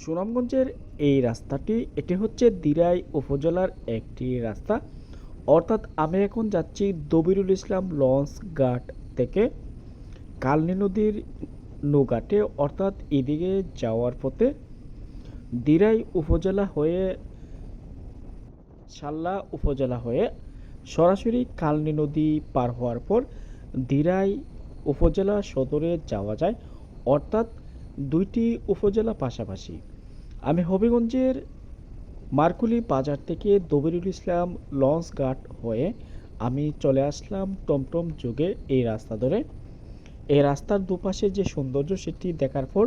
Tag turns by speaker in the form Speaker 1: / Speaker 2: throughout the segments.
Speaker 1: সুনামগঞ্জের এই রাস্তাটি, এটি হচ্ছে দিরাই উপজেলার একটি রাস্তা। অর্থাৎ আমি এখন যাচ্ছি দবিরুল ইসলাম লঞ্চ ঘাট থেকে কালনী নদীর নৌঘাটে, অর্থাৎ এদিকে যাওয়ার পথে দিরাই উপজেলা হয়ে সাল্লা উপজেলা হয়ে সরাসরি কালনী নদী পার হওয়ার পর দিরাই উপজেলা সদরে যাওয়া যায়। অর্থাৎ দুইটি উপজেলা পাশাপাশি। আমি হবিগঞ্জের মারকুলি বাজার থেকে দবিরুল ইসলাম লঞ্চ ঘাট হয়ে আমি চলে আসলাম টমটম যুগে এই রাস্তা ধরে। এই রাস্তার দুপাশে যে সৌন্দর্য সেটি দেখার পর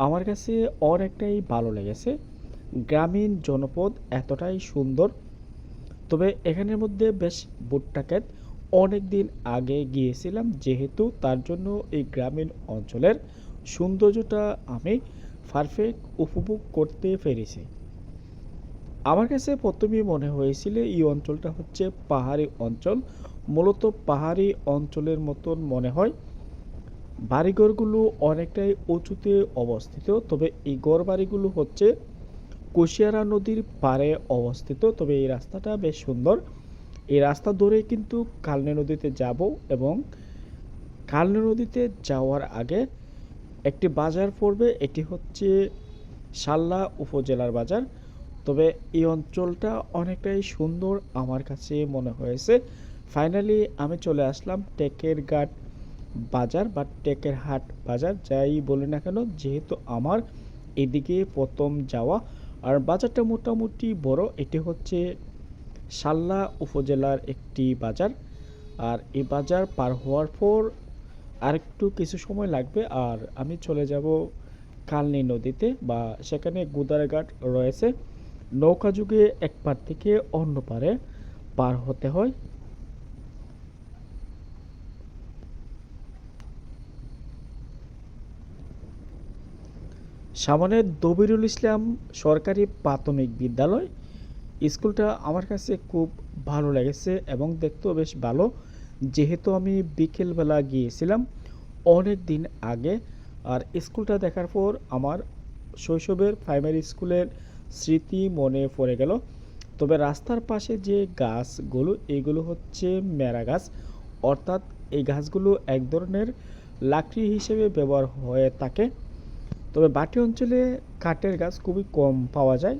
Speaker 1: আমার কাছে অনেকটাই ভালো লেগেছে। গ্রামীণ জনপদ এতটাই সুন্দর। তবে এখানের মধ্যে বেশ ভুট্টা ক্ষেত অনেক দিন আগে গিয়েছিলাম, যেহেতু তার জন্য এই গ্রামীণ অঞ্চলের সৌন্দর্যটা আমি পারফেক্ট উপভোগ করতে পেরেছি। আমার কাছে প্রথমেই মনে হয়েছিল এই অঞ্চলটা হচ্ছে পাহাড়ি অঞ্চল। মূলত পাহাড়ি অঞ্চলের মতন মনে হয়। বাড়িঘরগুলো অনেকটাই উঁচুতে অবস্থিত, তবে এই ঘর বাড়িগুলো হচ্ছে কুশিয়ারা নদীর পাড়ে অবস্থিত, তবে এই রাস্তাটা বেশ সুন্দর। এই রাস্তা ধরে কিন্তু কালনী নদীতে যাব এবং কালনী নদীতে যাওয়ার আগে একটি বাজার পড়বে, এটি হচ্ছে সাল্লা উপজেলার বাজার। তবে এই অঞ্চলটা অনেকটাই সুন্দর আমার কাছে মনে হয়েছে। ফাইনালি আমি চলে আসলাম টেকের ঘাট বাজার বা টেকের হাট বাজার, যাই বলি না কেন, যেহেতু আমার এদিকে প্রথম যাওয়া। আর বাজারটা মোটামুটি বড়, এটি হচ্ছে সাল্লা উপজেলার একটি বাজার। আর এই বাজার পার হওয়ার পর আরেকটু কিছু সময় লাগবে আর আমি চলে যাব কালনি নদীতে বা সেখানে গুদারঘাট রয়েছে। নৌকা যুগে এক পার থেকে অন্য পারে পার হতে হয়। সামনে দবিরুল ইসলাম সরকারি প্রাথমিক বিদ্যালয়। স্কুলটা আমার কাছে খুব ভালো লেগেছে এবং দেখতেও বেশ ভালো। যেহেতু আমি বিকেলবেলা গিয়েছিলাম অনেক দিন আগে, আর স্কুলটা দেখার পর আমার শৈশবের প্রাইমারি স্কুলের স্মৃতি মনে পড়ে গেল। তবে রাস্তার পাশে যে গাছগুলো, এগুলো হচ্ছে মেরা গাছ। অর্থাৎ এই গাছগুলো এক ধরনের লাকড়ি হিসেবে ব্যবহার হয়ে থাকে। তবে বাটি অঞ্চলে কাঠের গাছ খুবই কম পাওয়া যায়।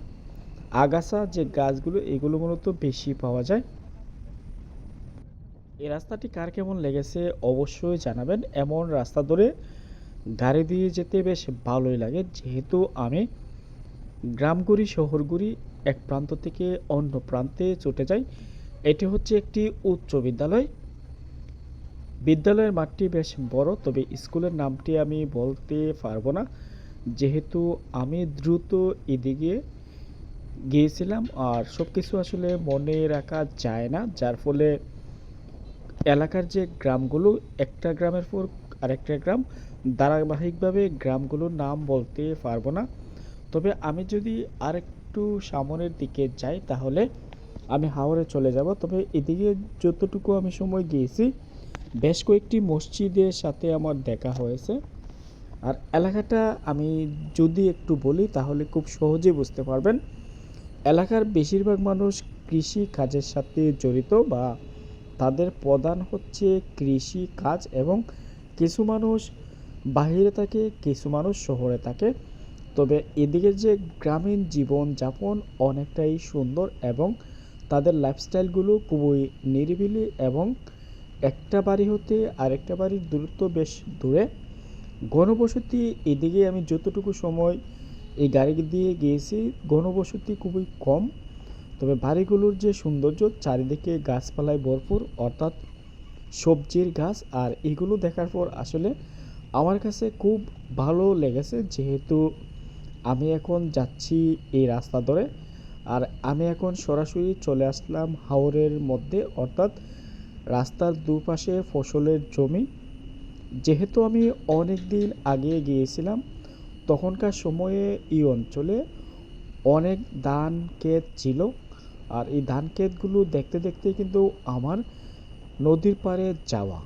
Speaker 1: আগাছা যে গাছগুলো, এগুলো মূলত বেশি পাওয়া যায়। এই রাস্তাটি কার কেমন লেগেছে অবশ্যই জানাবেন। এমন রাস্তা ধরে গাড়ি দিয়ে যেতে বেশ ভালোই লাগে। যেহেতু আমি গ্রামগুড়ি, শহরগুড়ি এক প্রান্ত থেকে অন্য প্রান্তে চটে যাই। এটি হচ্ছে একটি উচ্চ বিদ্যালয়। বিদ্যালয়ের মাঠটি বেশ বড়, তবে স্কুলের নামটি আমি বলতে পারব না। যেহেতু আমি দ্রুত এদিকে গিয়েছিলাম আর সব কিছু আসলে মনে রাখা যায় না, যার ফলে এলাকার যে গ্রামগুলো, একটা গ্রামের পর আরেকটা গ্রাম, ধারাবাহিকভাবে গ্রামগুলোর নাম বলতে পারব না। তবে আমি যদি আরেকটু সামনের দিকে যাই, তাহলে আমি হাওড়ে চলে যাব। তবে এদিকে যতটুকু আমি সময় গিয়েছি বেশ কয়েকটি মসজিদের সাথে আমার দেখা হয়েছে। আর এলাকাটা আমি যদি একটু বলি, তাহলে খুব সহজে বুঝতে পারবেন। এলাকার বেশিরভাগ মানুষ কৃষি কাজের সাথে জড়িত বা তাদের প্রধান হচ্ছে কৃষি কাজ এবং কিছু মানুষ বাইরে থাকে, কিছু মানুষ শহরে থাকে। তবে এদিকের যে গ্রামীণ জীবন যাপন অনেকটাই সুন্দর এবং তাদের লাইফস্টাইলগুলো খুবই নিরিবিলি এবং একটা বাড়ি হতে আরেকটা বাড়ির দূরত্ব বেশ দূরে। ঘনবসতি এদিকে আমি যতটুকু সময় এই গাড়ি দিয়ে গিয়েছি, ঘনবসতি খুবই কম। তবে বাড়িগুলোর যে সৌন্দর্য, চারিদিকে গাছপালায় ভরপুর, অর্থাৎ সবজির গাছ, আর এগুলো দেখার পর আসলে আমার কাছে খুব ভালো লেগেছে, যেহেতু আমি এখন যাচ্ছি এই রাস্তা ধরে, আর আমি এখন সরাসরি চলে আসলাম হাওরের মধ্যে, অর্থাৎ রাস্তার দুপাশে ফসলের জমি। যেহেতু আমি অনেক দিন আগে গিয়েছিলাম, তখনকার সময়ে এই অঞ্চলে অনেক ধান, ক্ষেত ছিল আর এই ধান ক্ষেতগুলো দেখতে দেখতে কিন্তু আমার নদীর পাড়ে যাওয়া।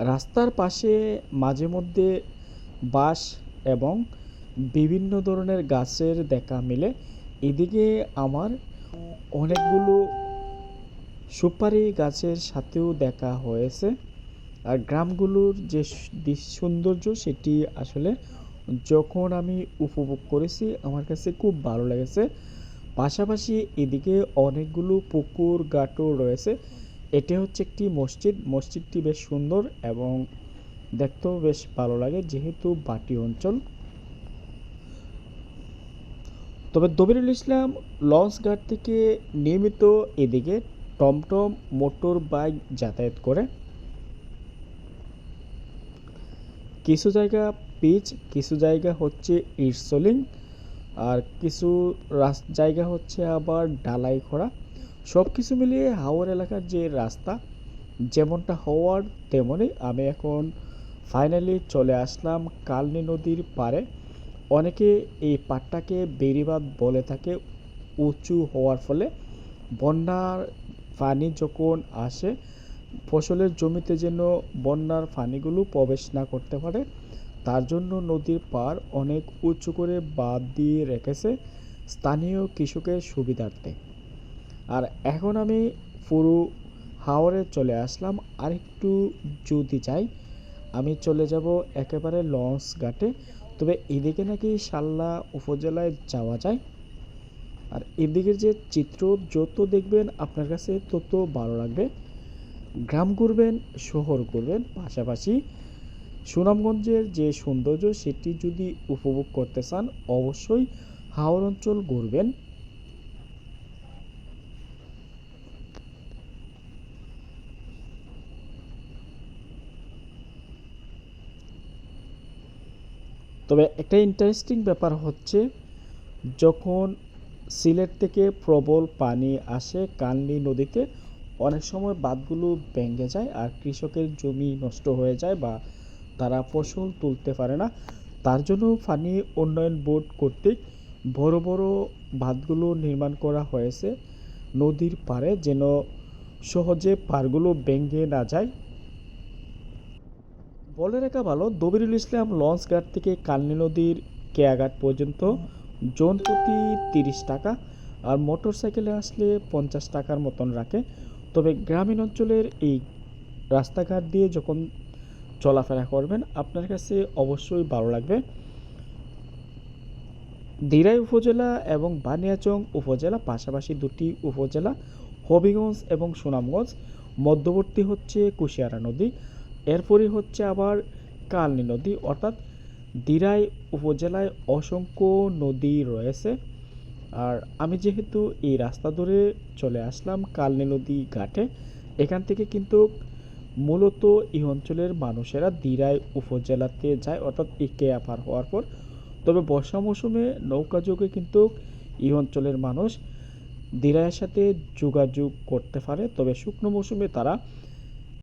Speaker 1: রাস্তার পাশে মাঝে মধ্যে বাঁশ এবং বিভিন্ন ধরনের গাছের দেখা মিলে। এদিকে আমার অনেকগুলো সুপারি গাছের সাথেও দেখা হয়েছে। গ্রামগুলোর যে সৌন্দর্য সেটি আসলে যখন আমি উপভোগ করেছি আমার কাছে খুব ভালো লেগেছে। পাশাপাশি এদিকে অনেকগুলো পুকুর গাটো রয়েছে। এটি হচ্ছে একটি মসজিদ। মসজিদটি বেশ সুন্দর এবং দেখতেও বেশ ভালো লাগে যেহেতু বাটি অঞ্চল। তবে দবিরুল ইসলাম লঞ্চ ঘাট থেকে নিয়মিত এদিকে টমটম মোটর বাইক যাতায়াত করে। কিছু জায়গা পিচ কিছু জায়গা হচ্ছে ইটসলিং আর কিছু জায়গা হচ্ছে আবার ডালাই করা সব কিছু মিলিয়ে হাওর এলাকার যে রাস্তা, যেমনটা হওয়ার তেমনই আমি এখন ফাইনালি চলে আসলাম কালনী নদীর পাড়ে। অনেকে এই পাটটাকে বেরিবাদ বলে থাকে, উঁচু হওয়ার ফলে। বন্যার পানি যখন আসে ফসলের জমিতে যেন বন্যার পানিগুলো প্রবেশ না করতে পারে, তার জন্য নদীর পাড় অনেক উঁচু করে বাঁধ দিয়ে রেখেছে স্থানীয় কৃষকের সুবিধার্থে। আর এখন আমি পুরো হাওরে চলে আসলাম, আরেকটু যদি চাই আমি চলে যাব একেবারে লঞ্চ ঘাটে। তবে এদিকে নাকি শাল্লা উপজেলায় যাওয়া যায়। আর এদিকের যে চিত্র, যত দেখবেন আপনার কাছে তত ভালো লাগবে। গ্রাম ঘুরবেন, শহর ঘুরবেন, পাশাপাশি সুনামগঞ্জের যে সৌন্দর্য সেটি যদি উপভোগ করতে চান, অবশ্যই হাওর অঞ্চল ঘুরবেন। তবে একটা ইন্টারেস্টিং ব্যাপার হচ্ছে, যখন সিলেট থেকে প্রবল পানি আসে কান্দি নদীতে অনেক সময় বাঁধগুলো ভেঙে যায় আর কৃষকের জমি নষ্ট হয়ে যায় বা তারা ফসল তুলতে পারে না। তার জন্য পানি উন্নয়ন বোর্ড কর্তৃক বড় বড় বাঁধগুলো নির্মাণ করা হয়েছে নদীর পাড়ে যেন সহজে পাড়গুলো ভেঙে না যায়। বলে রাখা ভালো, দবিরুল ইসলাম লঞ্চ ঘাট থেকে কালনী নদীর কেয়াঘাট পর্যন্ত জন প্রতি তিরিশ টাকা আর মোটর সাইকেলে আসলে পঞ্চাশ টাকার মতন রাখে। তবে গ্রামীণ অঞ্চলের এই রাস্তাঘাট দিয়ে যখন চলাফেরা করবেন, আপনার কাছে অবশ্যই ভালো লাগবে। দিরাই উপজেলা এবং বানিয়াচং উপজেলা, পাশাপাশি দুটি উপজেলা, হবিগঞ্জ এবং সুনামগঞ্জ। মধ্যবর্তী হচ্ছে কুশিয়ারা নদী, এরপরই হচ্ছে আবার কালনী নদী। অর্থাৎ দিরাই উপজেলায় অসংখ্য নদী রয়েছে। আর আমি যেহেতু এই রাস্তা ধরে চলে আসলাম কালনী নদী ঘাটে, এখান থেকে কিন্তু মূলত এই অঞ্চলের মানুষেরা দিরাই উপজেলাতে যায়, অর্থাৎ ইকেয়া পার হওয়ার পর। তবে বর্ষা মৌসুমে নৌকা যোগে কিন্তু এই অঞ্চলের মানুষ দিরাইয়ের সাথে যোগাযোগ করতে পারে, তবে শুকনো মৌসুমে তারা